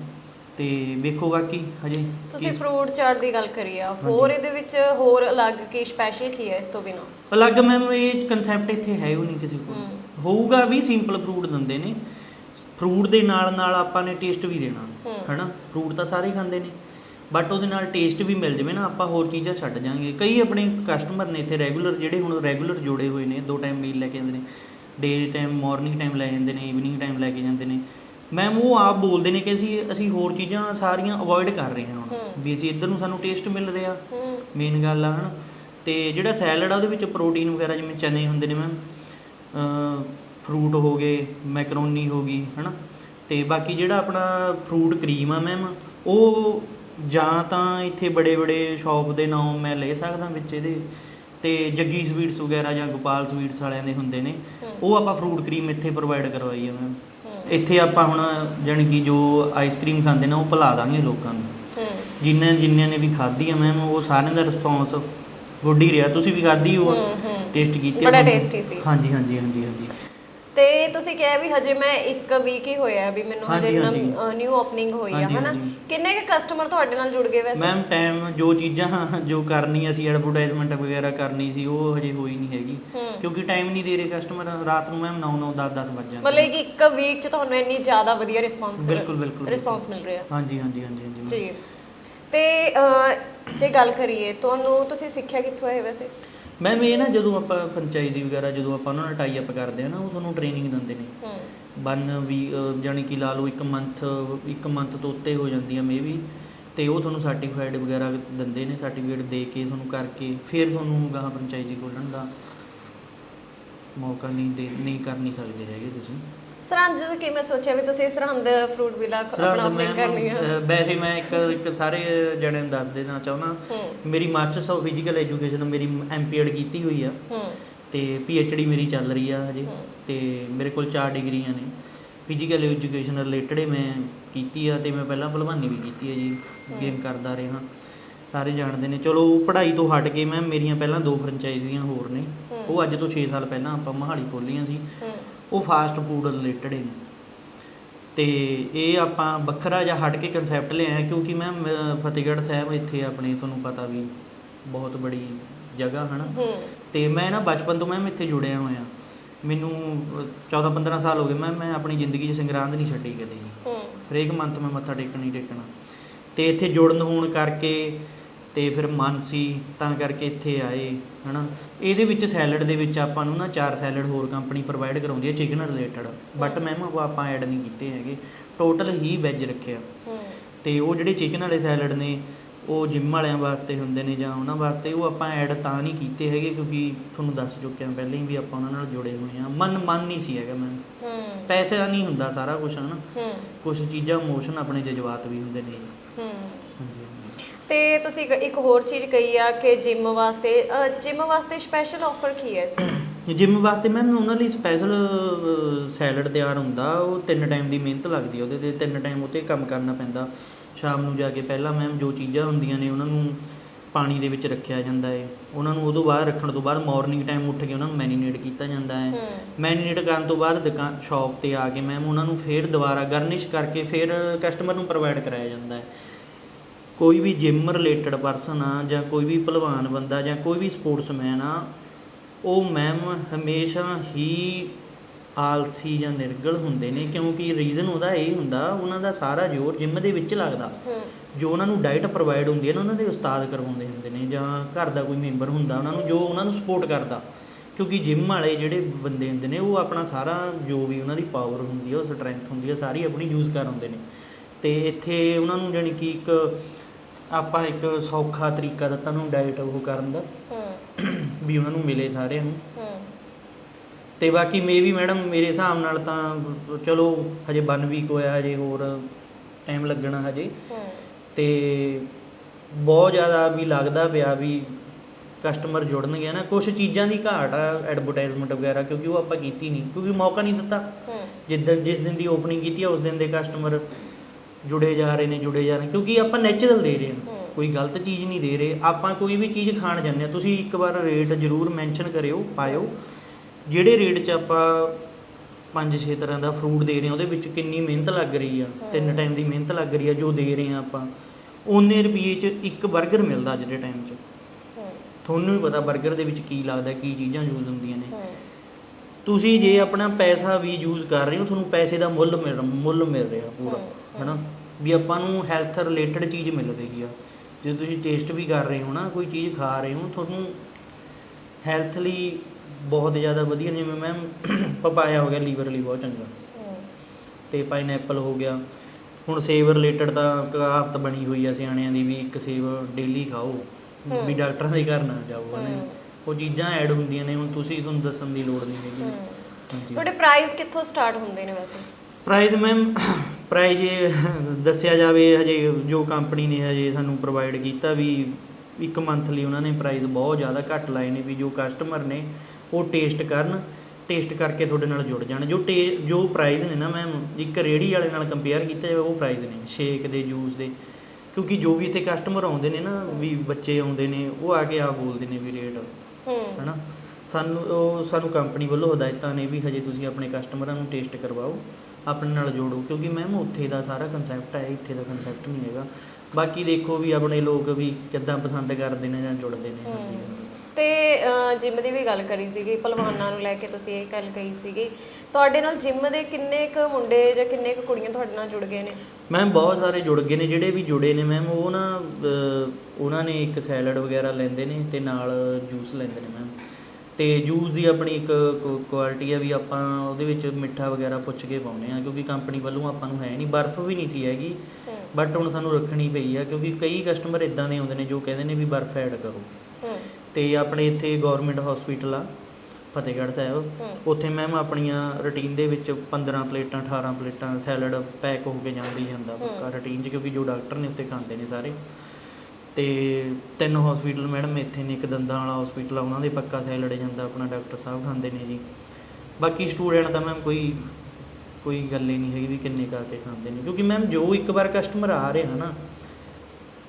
ਤੇ ਵੇਖੋ ਬਾਕੀ ਹਜੇ
ਤੁਸੀਂ ਫਰੂਟ ਚਾਟ ਦੀ ਗੱਲ ਕਰੀ ਆ। ਹੋਰ ਇਹਦੇ ਵਿੱਚ ਹੋਰ ਅਲੱਗ ਕੀ ਸਪੈਸ਼ਲ ਕੀ ਹੈ ਇਸ ਤੋਂ ਬਿਨਾ?
ਅਲੱਗ ਮੈਮ ਇਹ ਕਨਸੈਪਟ ਇੱਥੇ ਹੈ ਉਹ ਨਹੀਂ ਕਿਸੇ ਕੋਲ। ਹੋਊਗਾ ਵੀ ਸਿੰਪਲ ਫਰੂਟ ਦਿੰਦੇ ਨੇ। ਫਰੂਟ ਦੇ ਨਾਲ ਨਾਲ ਆਪਾਂ ਨੇ ਟੇਸਟ ਵੀ ਦੇਣਾ।
ਹੂੰ।
ਹੈਨਾ? ਫਰੂਟ ਤਾਂ ਸਾਰੇ ਖਾਂਦੇ ਨੇ। ਬਟ ਉਹਦੇ ਨਾਲ ਟੇਸਟ ਵੀ ਮਿਲ ਜਾਵੇ ਨਾ ਆਪਾਂ ਹੋਰ ਚੀਜ਼ਾਂ ਛੱਡ ਜਾਾਂਗੇ ਕਈ ਆਪਣੇ ਕਸਟਮਰ ਨੇ ਇੱਥੇ ਰੈਗੂਲਰ ਜਿਹੜੇ ਹੁਣ ਰੈਗੂਲਰ ਜੁੜੇ ਹੋਏ ਨੇ ਦੋ ਟਾਈਮ ਮੀਲ ਲੈ ਕੇ ਜਾਂਦੇ ਨੇ ਡੇ ਟਾਈਮ ਮਾਰਨਿੰਗ ਟਾਈਮ ਲੈ ਜਾਂਦੇ ਨੇ ਈਵਨਿੰਗ ਟਾਈਮ ਲੈ ਕੇ ਜਾਂਦੇ ਨੇ। ਮੈਮ ਉਹ ਆਪ ਬੋਲਦੇ ਨੇ ਕਿ ਅਸੀਂ ਅਸੀਂ ਹੋਰ ਚੀਜ਼ਾਂ ਸਾਰੀਆਂ ਅਵੋਇਡ ਕਰ ਰਹੇ ਹਾਂ ਹੁਣ। ਵੀ ਅਸੀਂ ਇੱਧਰ ਨੂੰ ਸਾਨੂੰ ਟੇਸਟ ਮਿਲ ਰਿਹਾ ਮੇਨ ਗੱਲ ਆ ਹਨ। ਤੇ ਜਿਹੜਾ ਸੈਲਡ ਆ ਉਹਦੇ ਵਿੱਚ ਪ੍ਰੋਟੀਨ ਵਗੈਰਾ ਜਿਵੇਂ ਚਨੇ ਹੁੰਦੇ ਨੇ ਮੈਮ ਫਰੂਟ ਹੋ ਗਏ ਮੈਕਰੋਨੀ ਹੋ ਗਈ ਹਨਾ। ਤੇ ਬਾਕੀ ਜਿਹੜਾ ਆਪਣਾ ਫਰੂਟ ਕਰੀਮ ਆ ਮੈਮ ਉਹ ਜਾਂ ਤਾਂ ਇੱਥੇ ਬੜੇ ਬੜੇ ਸ਼ਾਪ ਦੇ ਨਾਮ ਮੈਂ ਲੈ ਸਕਦਾ ਵਿੱਚ ਇਹਦੇ। ਤੇ ਜੱਗੀ ਸਵੀਟਸ ਵਗੈਰਾ ਜਾਂ ਗੋਪਾਲ ਸਵੀਟਸ ਵਾਲਿਆਂ ਦੇ ਹੁੰਦੇ ਨੇ। ਉਹ ਆਪਾਂ ਫਰੂਟ ਕਰੀਮ ਇੱਥੇ ਪ੍ਰੋਵਾਈਡ ਕਰਵਾਈ ਆ ਮੈਮ ਇੱਥੇ ਆਪਾਂ ਹੁਣ ਜਾਣੀ ਕਿ ਜੋ ਆਈਸਕ੍ਰੀਮ ਖਾਂਦੇ ਨੇ ਉਹ ਭੁਲਾ ਦਾਂਗੇ ਲੋਕਾਂ ਨੂੰ। ਜਿਨ੍ਹਾਂ ਜਿਨ੍ਹਾਂ ਨੇ ਵੀ ਖਾਧੀ ਆ ਮੈਮ ਉਹ ਸਾਰਿਆਂ ਦਾ ਰਿਸਪੌਂਸ ਗੁੱਡ ਹੀ ਰਿਹਾ। ਤੁਸੀਂ ਵੀ ਖਾਧੀ ਹੋ। ਟੇਸਟ ਕੀਤੀ
ਬੜਾ tasty ਸੀ।
ਹਾਂਜੀ ਹਾਂਜੀ ਹਾਂਜੀ ਹਾਂਜੀ।
ਤੇ ਤੁਸੀਂ ਕਿਹਾ ਵੀ ਹਜੇ ਮੈਂ ਇੱਕ ਵੀਕ ਹੀ ਹੋਇਆ ਵੀ ਮੈਨੂੰ ਹਜੇ
ਹਾਂਜੀ, ਹਾਂਜੀ।
ਨਿਊ ਓਪਨਿੰਗ ਹੋਈ ਆ
ਹਾਂਜੀ,
ਹਨਾ
ਹਾਂਜੀ।
ਕਿੰਨੇ ਕੁ ਕਸਟਮਰ ਤੁਹਾਡੇ ਨਾਲ ਜੁੜ ਗਏ ਵੈਸੇ
ਮੈਮ ਟਾਈਮ ਜੋ ਚੀਜ਼ਾਂ ਜੋ ਕਰਨੀ ਅਸੀਂ ਐਡਵਰਟਾਈਜ਼ਮੈਂਟ ਵਗੈਰਾ ਕਰਨੀ ਸੀ ਉਹ ਹਜੇ ਹੋਈ ਨਹੀਂ ਹੈਗੀ
ਹੂੰ।
ਕਿਉਂਕਿ ਟਾਈਮ ਨਹੀਂ ਦੇ ਰਹੇ ਕਸਟਮਰ ਰਾਤ ਨੂੰ ਮੈਮ 9 9 10 10 ਵੱਜ ਜਾਂਦੇ
ਮਤਲਬ ਕਿ ਇੱਕ ਵੀਕ ਚ ਤੁਹਾਨੂੰ ਇੰਨੀ ਜ਼ਿਆਦਾ ਵਧੀਆ ਰਿਸਪੌਂਸ
ਬਿਲਕੁਲ, ਬਿਲਕੁਲ,
ਰਿਸਪੌਂਸ ਮਿਲ ਰਿਹਾ
ਹਾਂਜੀ ਹਾਂਜੀ ਹਾਂਜੀ ਹਾਂਜੀ ma'am।
ਜੀ ਤੇ ਅਹ, ਜੇ ਗੱਲ ਕਰੀਏ ਤੁਹਾਨੂੰ ਤੁਸੀਂ ਸਿੱਖਿਆ ਕਿੱਥੋਂ ਹੈ ਵੈਸੇ
ਮੈਮ ਇਹ ਨਾ ਜਦੋਂ ਆਪਾਂ ਫਰੈਂਚਾਈਜ਼ੀ ਵਗੈਰਾ ਜਦੋਂ ਆਪਾਂ ਉਹਨਾਂ ਨਾਲ ਟਾਈ ਅਪ ਕਰਦੇ ਆ ਨਾ ਉਹ ਤੁਹਾਨੂੰ ਟ੍ਰੇਨਿੰਗ ਦਿੰਦੇ ਨੇ।
ਹੂੰ।
ਵਨ ਵੀ ਜਾਣੀ ਕਿ ਲਾ ਲਓ ਇੱਕ ਮੰਥ ਇੱਕ ਮੰਥ ਤੋਂ ਉੱਤੇ ਹੋ ਜਾਂਦੀ ਆ ਮੇਬੀ ਤੇ ਉਹ ਤੁਹਾਨੂੰ ਸਰਟੀਫਾਈਡ ਵਗੈਰਾ ਦਿੰਦੇ ਨੇ ਸਰਟੀਫਿਕੇਟ ਦੇ ਕੇ ਤੁਹਾਨੂੰ ਕਰਕੇ ਫਿਰ ਤੁਹਾਨੂੰ ਗਾਹਾਂ ਫਰੈਂਚਾਈਜ਼ੀ ਖੋਲ੍ਹਣ ਦਾ ਮੌਕਾ ਨਹੀਂ ਦੇ ਨਹੀਂ ਕਰ ਨਹੀਂ ਸਕਦੇ ਹੈਗੇ ਤੁਸੀਂ।
ਸਰਹੰਦ ਜਦੋਂ ਕਿਵੇਂ ਸੋਚਿਆ ਵੀ ਤੁਸੀਂ ਸਰਹੰਦ ਫਰੂਟ ਵਿਲਾ ਆਪਣਾ
ਸਰਹੰਦ ਮੈਂ
ਓਪਨਿੰਗ ਕਰਨੀ ਆ
ਅਹ, ਵੈਸੇ ਮੈਂ ਇੱਕ ਇੱਕ ਸਾਰੇ ਜਣਿਆਂ ਨੂੰ ਦੱਸ ਦੇਣਾ ਚਾਹੁੰਦਾ। ਮੇਰੀ ਮਾਸਟਰਸ ਆਫ ਫਿਜ਼ੀਕਲ ਐਜੂਕੇਸ਼ਨ ਮੇਰੀ ਐਮਪੀਐਡ ਕੀਤੀ ਹੋਈ ਆ।
ਹੂੰ।
ਤੇ ਪੀਐਚਡੀ ਮੇਰੀ ਚੱਲ ਰਹੀ ਆ ਹਜੇ। ਤੇ ਮੇਰੇ ਕੋਲ ਚਾਰ ਡਿਗਰੀਆਂ ਨੇ। ਫਿਜ਼ੀਕਲ ਐਜੂਕੇਸ਼ਨ ਰਿਲੇਟਡ ਮੈਂ ਕੀਤੀ ਆ ਤੇ ਮੈਂ ਪਹਿਲਾਂ ਭਲਵਾਨੀ ਵੀ ਕੀਤੀ ਹੈ ਜੀ। ਗੇਮ ਕਰਦਾ ਰਿਹਾ। ਸਾਰੇ ਜਾਣਦੇ ਨੇ। ਚਲੋ ਪੜ੍ਹਾਈ ਤੋਂ ਹਟ ਕੇ ਮੈਂ ਮੇਰੀਆਂ ਪਹਿਲਾਂ ਦੋ ਫਰੈਂਚਾਈਜ਼ੀਆਂ ਹੋਰ ਨੇ। ਉਹ ਅੱਜ ਤੋਂ 6 ਸਾਲ ਪਹਿਲਾਂ ਆਪਾਂ ਮਹਾਲੀ ਖੋਲੀਆਂ ਸੀ।
ਹੂੰ।
ਉਹ ਫਾਸਟ ਫੂਡ ਰਿਲੇਟਡ ਨੇ। ਤੇ ਇਹ ਆਪਾਂ ਵੱਖਰਾ ਜਿਹਾ ਹਟ ਕੇ ਕਨਸੈਪਟ ਲਿਆਇਆ ਕਿਉਂਕਿ ਮੈਂ ਫਤਿਹਗੜ੍ਹ ਸਾਹਿਬ ਇੱਥੇ ਆਪਣੇ ਤੁਹਾਨੂੰ ਪਤਾ ਵੀ ਬਹੁਤ ਬੜੀ ਜਗ੍ਹਾ ਹਨਾ।
ਹੂੰ।
ਤੇ ਮੈਂ ਨਾ ਬਚਪਨ ਤੋਂ ਮੈਂ ਇੱਥੇ ਜੁੜਿਆ ਹੋਇਆ। ਮੈਨੂੰ 14 15 ਸਾਲ ਹੋ ਗਏ ਮੈਂ ਮੈਂ ਆਪਣੀ ਜ਼ਿੰਦਗੀ 'ਚ ਸੰਗਰਾਂਦ ਨਹੀਂ ਛੱਡੀ ਕਦੇ ਜੀ ਹਰੇਕ ਮੰਥ ਮੈਂ ਮੱਥਾ ਟੇਕਣਾ ਹੀ ਟੇਕਣਾ। ਤੇ ਇੱਥੇ ਜੁੜਨ ਹੋਣ ਕਰਕੇ ਤੇ ਫਿਰ ਮਨ ਸੀ ਤਾਂ ਕਰਕੇ ਇੱਥੇ ਆਏ। ਹਨਾ? ਇਹਦੇ ਵਿੱਚ ਸੈਲਡ ਦੇ ਵਿੱਚ ਆਪਾਂ ਨੂੰ ਨਾ ਚਾਰ ਸੈਲਡ ਹੋਰ ਕੰਪਨੀ ਪ੍ਰੋਵਾਈਡ ਕਰਾਉਂਦੀ ਹੈ ਚਿਕਨ ਰਿਲੇਟਡ ਬਟ ਮੈਮ ਉਹ ਆਪਾਂ ਐਡ ਨਹੀਂ ਕੀਤੇ ਹੈਗੇ। ਟੋਟਲ ਹੀ ਵੈਜ ਰੱਖਿਆ। ਤੇ ਉਹ ਜਿਹੜੇ ਚਿਕਨ ਵਾਲੇ ਸੈਲਡ ਨੇ ਉਹ ਜਿਮ ਵਾਲਿਆਂ ਵਾਸਤੇ ਹੁੰਦੇ ਨੇ ਜਾਂ ਉਹਨਾਂ ਵਾਸਤੇ ਉਹ ਆਪਾਂ ਐਡ ਤਾਂ ਨਹੀਂ ਕੀਤੇ ਹੈਗੇ ਕਿਉਂਕਿ ਤੁਹਾਨੂੰ ਦੱਸ ਚੁੱਕਿਆ ਪਹਿਲਾਂ ਹੀ ਵੀ ਆਪਾਂ ਉਹਨਾਂ ਨਾਲ ਜੁੜੇ ਹੋਏ ਹਾਂ। ਮਨ ਮਨ ਨਹੀਂ ਸੀ ਹੈਗਾ ਮੈਂ
ਹੂੰ।
ਪੈਸੇ ਦਾ ਨਹੀਂ ਹੁੰਦਾ ਸਾਰਾ ਕੁਝ ਹਨਾ?
ਹੂੰ।
ਕੁਝ ਚੀਜ਼ਾਂ ਇਮੋਸ਼ਨ ਆਪਣੇ ਜਜ਼ਬਾਤ ਵੀ ਹੁੰਦੇ ਨੇ।
ਹੂੰ। ਤੇ ਤੁਸੀਂ ਇੱਕ- ਇੱਕ ਹੋਰ ਚੀਜ਼ ਕਹੀ ਆ ਕਿ ਜਿਮ ਵਾਸਤੇ ਜਿਮ ਵਾਸਤੇ ਸਪੈਸ਼ਲ ਆਫਰ ਕੀ ਹੈ ਇਸ
ਜਿਮ ਵਾਸਤੇ ਮੈਮ ਉਹਨਾਂ ਲਈ ਸਪੈਸ਼ਲ ਸੈਲਡ ਤਿਆਰ ਹੁੰਦਾ ਉਹ ਤਿੰਨ ਟਾਈਮ ਦੀ ਮਿਹਨਤ ਲੱਗਦੀ ਆ ਉਹਦੇ ਤੇ ਤਿੰਨ ਟਾਈਮ ਉਤੇ ਕੰਮ ਕਰਨਾ ਪੈਂਦਾ। ਸ਼ਾਮ ਨੂੰ ਜਾ ਕੇ ਪਹਿਲਾਂ ਮੈਮ ਜੋ ਚੀਜ਼ਾਂ ਹੁੰਦੀਆਂ ਨੇ ਉਹਨਾਂ ਨੂੰ ਪਾਣੀ ਦੇ ਵਿੱਚ ਰੱਖਿਆ ਜਾਂਦਾ ਹੈ ਉਹਨਾਂ ਨੂੰ ਉਦੋਂ ਬਾਅਦ ਰੱਖਣ ਤੋਂ ਬਾਅਦ ਮਾਰਨਿੰਗ ਟਾਈਮ ਉੱਠ ਕੇ ਉਹਨਾਂ ਨੂੰ ਮੈਰੀਨੇਟ ਕੀਤਾ ਜਾਂਦਾ ਹੈ
ਹੂੰ।
ਮੈਰੀਨੇਟ ਕਰਨ ਤੋਂ ਬਾਅਦ ਦੁਕਾਨ ਸ਼ਾਪ ਤੇ ਆ ਕੇ ਮੈਮ ਉਹਨਾਂ ਨੂੰ ਫੇਰ ਦੁਬਾਰਾ ਗਰਨਿਸ਼ ਕਰਕੇ ਫਿਰ ਕਸਟਮਰ ਨੂੰ ਪ੍ਰੋਵਾਈਡ ਕਰਾਇਆ ਜਾਂਦਾ ਹੈ ਕੋਈ ਵੀ ਜਿਮ ਰਿਲੇਟਡ ਪਰਸਨ ਆ ਜਾਂ ਕੋਈ ਵੀ ਭਲਵਾਨ ਬੰਦਾ ਜਾਂ ਕੋਈ ਵੀ ਸਪੋਰਟਸਮੈਨ ਆ ਉਹ ਮੈਮ ਹਮੇਸ਼ਾ ਹੀ ਆਲਸੀ ਜਾਂ ਨਿਰਗਲ ਹੁੰਦੇ ਨੇ ਕਿਉਂਕਿ ਰੀਜ਼ਨ ਉਹਦਾ ਇਹ ਹੁੰਦਾ ਉਹਨਾਂ ਦਾ ਸਾਰਾ ਜ਼ੋਰ ਜਿਮ ਦੇ ਵਿੱਚ ਲੱਗਦਾ। ਜੋ ਉਹਨਾਂ ਨੂੰ ਡਾਈਟ ਪ੍ਰੋਵਾਈਡ ਹੁੰਦੀ ਹੈ ਨਾ ਉਹਨਾਂ ਦੇ ਉਸਤਾਦ ਕਰਵਾਉਂਦੇ ਹੁੰਦੇ ਨੇ ਜਾਂ ਘਰ ਦਾ ਕੋਈ ਮੈਂਬਰ ਹੁੰਦਾ ਉਹਨਾਂ ਨੂੰ ਜੋ ਉਹਨਾਂ ਨੂੰ ਸਪੋਰਟ ਕਰਦਾ। ਕਿਉਂਕਿ ਜਿਮ ਵਾਲੇ ਜਿਹੜੇ ਬੰਦੇ ਹੁੰਦੇ ਨੇ ਉਹ ਆਪਣਾ ਸਾਰਾ ਜੋ ਵੀ ਉਹਨਾਂ ਦੀ ਪਾਵਰ ਹੁੰਦੀ ਹੈ ਉਹ ਸਟਰੈਂਥ ਹੁੰਦੀ ਹੈ ਸਾਰੀ ਆਪਣੀ ਯੂਜ਼ ਕਰ ਹੁੰਦੇ ਨੇ। ਤੇ ਇੱਥੇ ਉਹਨਾਂ ਨੂੰ ਜਾਣੀ ਕਿ ਇੱਕ ਆਪਾਂ ਇੱਕ ਸੌਖਾ ਤਰੀਕਾ ਦਿੱਤਾ ਨੂੰ ਡਾਈਟ ਉਹ ਕਰਨ ਦਾ।
ਹੂੰ।
ਵੀ ਉਹਨਾਂ ਨੂੰ ਮਿਲੇ ਸਾਰਿਆਂ ਨੂੰ।
ਹੂੰ।
ਤੇ ਬਾਕੀ ਮੇ ਵੀ ਮੈਡਮ ਮੇਰੇ ਹਿਸਾਬ ਨਾਲ ਤਾਂ ਚਲੋ ਹਜੇ 1 ਵੀਕ ਹੋਇਆ ਹਜੇ ਹੋਰ ਟਾਈਮ ਲੱਗਣਾ ਹਜੇ।
ਹੂੰ।
ਤੇ ਬਹੁਤ ਜ਼ਿਆਦਾ ਵੀ ਲੱਗਦਾ ਪਿਆ ਵੀ ਕਸਟਮਰ ਜੁੜਨਗੇ ਨਾ ਕੁਝ ਚੀਜ਼ਾਂ ਦੀ ਘਾਟ ਆ ਐਡਵਰਟਾਈਜ਼ਮੈਂਟ ਵਗੈਰਾ ਕਿਉਂਕਿ ਉਹ ਆਪਾਂ ਕੀਤੀ ਨਹੀਂ। ਕਿਉਂਕਿ ਮੌਕਾ ਨਹੀਂ ਦਿੱਤਾ। ਜਿੱਦਣ ਜਿਸ ਦਿਨ ਦੀ ਓਪਨਿੰਗ ਕੀਤੀ ਆ ਉਸ ਦਿਨ ਦੇ ਕਸਟਮਰ ਜੁੜੇ ਜਾ ਰਹੇ ਨੇ ਜੁੜੇ ਜਾ ਰਹੇ ਨੇ ਕਿਉਂਕਿ ਆਪਾਂ ਨੈਚੁਰਲ ਦੇ ਰਹੇ ਹਾਂ।
ਹੂੰ। ਕੋਈ
ਗਲਤ ਚੀਜ਼ ਨਹੀਂ ਦੇ ਰਹੇ। ਆਪਾਂ ਕੋਈ ਵੀ ਚੀਜ਼ ਖਾਣ ਜਾਂਦੇ ਆ ਤੁਸੀਂ ਇੱਕ ਵਾਰ ਰੇਟ ਜ਼ਰੂਰ ਮੈਂਸ਼ਨ ਕਰਿਓ ਪਾਇਓ। ਜਿਹੜੇ ਰੇਟ 'ਚ ਆਪਾਂ ਪੰਜ ਛੇ ਤਰ੍ਹਾਂ ਦਾ ਫਰੂਟ ਦੇ ਰਹੇ ਹਾਂ ਉਹਦੇ ਵਿੱਚ ਕਿੰਨੀ ਮਿਹਨਤ ਲੱਗ ਰਹੀ ਆ ਤਿੰਨ ਟਾਈਮ ਦੀ ਮਿਹਨਤ ਲੱਗ ਰਹੀ ਆ ਜੋ ਦੇ ਰਹੇ ਆ ਆਪਾਂ। ਉਨੇ ਰੁਪਏ 'ਚ ਇੱਕ 버ਗਰ ਮਿਲਦਾ ਅੱਜ ਦੇ ਟਾਈਮ 'ਚ।
ਹੂੰ।
ਤੁਹਾਨੂੰ ਵੀ ਪਤਾ 버ਗਰ ਦੇ ਵਿੱਚ ਕੀ ਲੱਗਦਾ ਕੀ ਚੀਜ਼ਾਂ ਯੂਜ਼ ਹੁੰਦੀਆਂ ਨੇ।
ਹੂੰ।
ਤੁਸੀਂ ਜੇ ਆਪਣਾ ਪੈਸਾ ਵੀ ਯੂਜ਼ ਕਰ ਰਹੇ ਹੋ ਤੁਹਾਨੂੰ ਪੈਸੇ ਦਾ ਮੁੱਲ ਮਿਲ ਮੁੱਲ ਮਿਲ ਰਿਹਾ ਪੂਰਾ ਹਨਾ? ਵੀ ਆਪਾਂ ਨੂੰ ਹੈਲਥ ਰਿਲੇਟਡ ਚੀਜ਼ ਮਿਲ ਰਹੀ ਆ। ਜੇ ਤੁਸੀਂ ਟੇਸਟ ਵੀ ਕਰ ਰਹੇ ਹੋ ਨਾ ਕੋਈ ਚੀਜ਼ ਖਾ ਰਹੇ ਹੋ ਤੁਹਾਨੂੰ ਹੈਲਥ ਲਈ ਬਹੁਤ ਜ਼ਿਆਦਾ ਵਧੀਆ ਜਿਵੇਂ ਮੈਮ ਪਪਾਇਆ ਹੋ ਗਿਆ ਲੀਵਰ ਲਈ ਬਹੁਤ ਚੰਗਾ। ਤੇ ਪਾਈਨਐਪਲ ਹੋ ਗਿਆ। ਹੁਣ ਸੇਵ ਰਿਲੇਟਡ ਤਾਂ ਕਹਾਵਤ ਬਣੀ ਹੋਈ ਆ ਸਿਆਣਿਆਂ ਦੀ ਵੀ ਇੱਕ ਸੇਵ ਡੇਲੀ ਖਾਓ। ਵੀ ਡਾਕਟਰਾਂ ਦੇ ਘਰ ਨਾ ਜਾਓ ਹਨਾ। ਉਹ ਚੀਜ਼ਾਂ ਐਡ ਹੁੰਦੀਆਂ ਨੇ ਹੁਣ ਤੁਸੀਂ ਤੁਹਾਨੂੰ ਦੱਸਣ ਦੀ ਲੋੜ ਨਹੀਂ ਹੈਗੀ। ਹਾਂਜੀ।
ਤੁਹਾਡੇ ਪ੍ਰਾਈਸ ਕਿੱਥੋਂ ਸਟਾਰਟ ਹੁੰਦੇ ਨੇ ਵੈਸੇ?
ਪ੍ਰਾਈਸ ਮੈਮ ਪ੍ਰਾਈਸ ਜੇ ਦੱਸਿਆ ਜਾਵੇ ਹਜੇ ਜੋ ਕੰਪਨੀ ਨੇ ਹਜੇ ਸਾਨੂੰ ਪ੍ਰੋਵਾਈਡ ਕੀਤਾ ਵੀ ਇੱਕ ਮੰਥ ਲਈ ਉਹਨਾਂ ਨੇ ਪ੍ਰਾਈਸ ਬਹੁਤ ਜ਼ਿਆਦਾ ਘੱਟ ਲਾਏ ਨੇ ਵੀ ਜੋ ਕਸਟਮਰ ਨੇ ਉਹ ਟੇਸਟ ਕਰਨ ਟੇਸਟ ਕਰਕੇ ਤੁਹਾਡੇ ਨਾਲ ਜੁੜ ਜਾਣ। ਜੋ ਟੇ ਜੋ ਪ੍ਰਾਈਸ ਨੇ ਨਾ ਮੈਮ ਇੱਕ ਰੇੜੀ ਵਾਲੇ ਨਾਲ ਕੰਪੇਅਰ ਕੀਤਾ ਜਾਵੇ ਉਹ ਪ੍ਰਾਈਸ ਨੇ ਸ਼ੇਕ ਦੇ ਜੂਸ ਦੇ। ਕਿਉਂਕਿ ਜੋ ਵੀ ਇੱਥੇ ਕਸਟਮਰ ਆਉਂਦੇ ਨੇ ਨਾ ਵੀ ਬੱਚੇ ਆਉਂਦੇ ਨੇ ਉਹ ਆ ਕੇ ਆ ਬੋਲਦੇ ਨੇ ਵੀ ਰੇਟ ਹਨਾ? ਸਾਨੂੰ ਉਹ ਸਾਨੂੰ ਕੰਪਨੀ ਵੱਲੋਂ ਹਦਾਇਤਾਂ ਨੇ ਵੀ ਹਜੇ ਤੁਸੀਂ ਆਪਣੇ ਕਸਟਮਰਾਂ ਨੂੰ ਟੇਸਟ ਕਰਵਾਓ ਆਪਣੇ ਨਾਲ ਜੋੜੋ ਕਿਉਂਕਿ ਮੈਮ ਉੱਥੇ ਦਾ ਸਾਰਾ ਕਨਸੈਪਟ ਹੈ ਇੱਥੇ ਦਾ ਕਨਸੈਪਟ ਨਹੀਂ ਹੈਗਾ। ਬਾਕੀ ਦੇਖੋ ਵੀ ਆਪਣੇ ਲੋਕ ਵੀ ਕਿੱਦਾਂ ਪਸੰਦ ਕਰਦੇ ਨੇ ਜਾਂ ਜੁੜਦੇ ਨੇ। ਹਾਂਜੀ
ਤੇ ਜਿਮ ਦੀ ਵੀ ਗੱਲ ਕਰੀ ਸੀਗੀ ਪਹਿਲਵਾਨਾਂ ਨੂੰ ਲੈ ਕੇ ਤੁਸੀਂ ਇਹ ਗੱਲ ਕਹੀ ਸੀਗੀ। ਤੁਹਾਡੇ ਨਾਲ ਜਿਮ ਦੇ ਕਿੰਨੇ ਕੁ ਮੁੰਡੇ ਜਾਂ ਕਿੰਨੇ ਕੁ ਕੁੜੀਆਂ ਤੁਹਾਡੇ ਨਾਲ ਜੁੜ ਗਏ ਨੇ?
ਮੈਮ ਬਹੁਤ ਸਾਰੇ ਜੁੜ ਗਏ ਨੇ ਜਿਹੜੇ ਵੀ ਜੁੜੇ ਨੇ ਮੈਮ ਉਹ ਨਾ ਉਹਨਾਂ ਨੇ ਇੱਕ ਸੈਲਡ ਵਗੈਰਾ ਲੈਂਦੇ ਨੇ ਤੇ ਨਾਲ ਜੂਸ ਲੈਂਦੇ ਨੇ ਮੈਮ। ਤੇ ਜੂਸ ਦੀ ਆਪਣੀ ਇੱਕ ਕੁਆਲਿਟੀ ਆ ਵੀ ਆਪਾਂ ਉਹਦੇ ਵਿੱਚ ਮਿੱਠਾ ਵਗੈਰਾ ਪੁੱਛ ਕੇ ਪਾਉਂਦੇ ਆ ਕਿਉਂਕਿ ਕੰਪਨੀ ਵੱਲੋਂ ਆਪਾਂ ਨੂੰ ਹੈ ਨਹੀਂ ਬਰਫ਼ ਵੀ ਨਹੀਂ ਸੀ ਹੈਗੀ। ਬਟ ਹੁਣ ਸਾਨੂੰ ਰੱਖਣੀ ਪਈ ਆ ਕਿਉਂਕਿ ਕਈ ਕਸਟਮਰ ਇਦਾਂ ਦੇ ਆਉਂਦੇ ਨੇ ਜੋ ਕਹਿੰਦੇ ਨੇ ਵੀ ਬਰਫ਼ ਐਡ ਕਰੋ। ਤੇ ਆਪਣੇ ਇੱਥੇ ਗਵਰਨਮੈਂਟ ਹਸਪੀਟਲ ਆ ਫਤਿਹਗੜ੍ਹ ਸਾਹਿਬ। ਉੱਥੇ ਮੈਮ ਆਪਣੀਆਂ ਰੁਟੀਨ ਦੇ ਵਿੱਚ 15 ਪਲੇਟਾਂ 18 ਪਲੇਟਾਂ ਸੈਲਡ ਪੈਕ ਹੋ ਕੇ ਜਾਂਦੀ ਜਾਂਦਾ ਪੱਕਾ ਰੁਟੀਨ 'ਚ ਕਿਉਂਕਿ ਜੋ ਡਾਕਟਰ ਨੇ ਉੱਤੇ ਖਾਂਦੇ ਨੇ ਸਾਰੇ। ਤੇ ਤਿੰਨ ਹਸਪੀਟਲ ਮੈਡਮ ਇੱਥੇ ਨੇ ਇੱਕ ਦੰਦਾਂ ਵਾਲਾ ਹਸਪੀਟਲ ਆ ਉਹਨਾਂ ਦੇ ਪੱਕਾ ਸੈਲਡ ਜਾਂਦਾ ਆਪਣਾ ਡਾਕਟਰ ਸਾਹਿਬ ਖਾਂਦੇ ਨੇ ਜੀ। ਬਾਕੀ ਸਟੂਡੈਂਟ ਤਾਂ ਮੈਮ ਕੋਈ ਕੋਈ ਗੱਲ ਹੀ ਨਹੀਂ ਹੈਗੀ ਵੀ ਕਿੰਨੇ ਕਰਕੇ ਖਾਂਦੇ ਨੇ। ਕਿਉਂਕਿ ਮੈਮ ਜੋ ਇੱਕ ਵਾਰ ਕਸਟਮਰ ਆ ਰਿਹਾ ਨਾ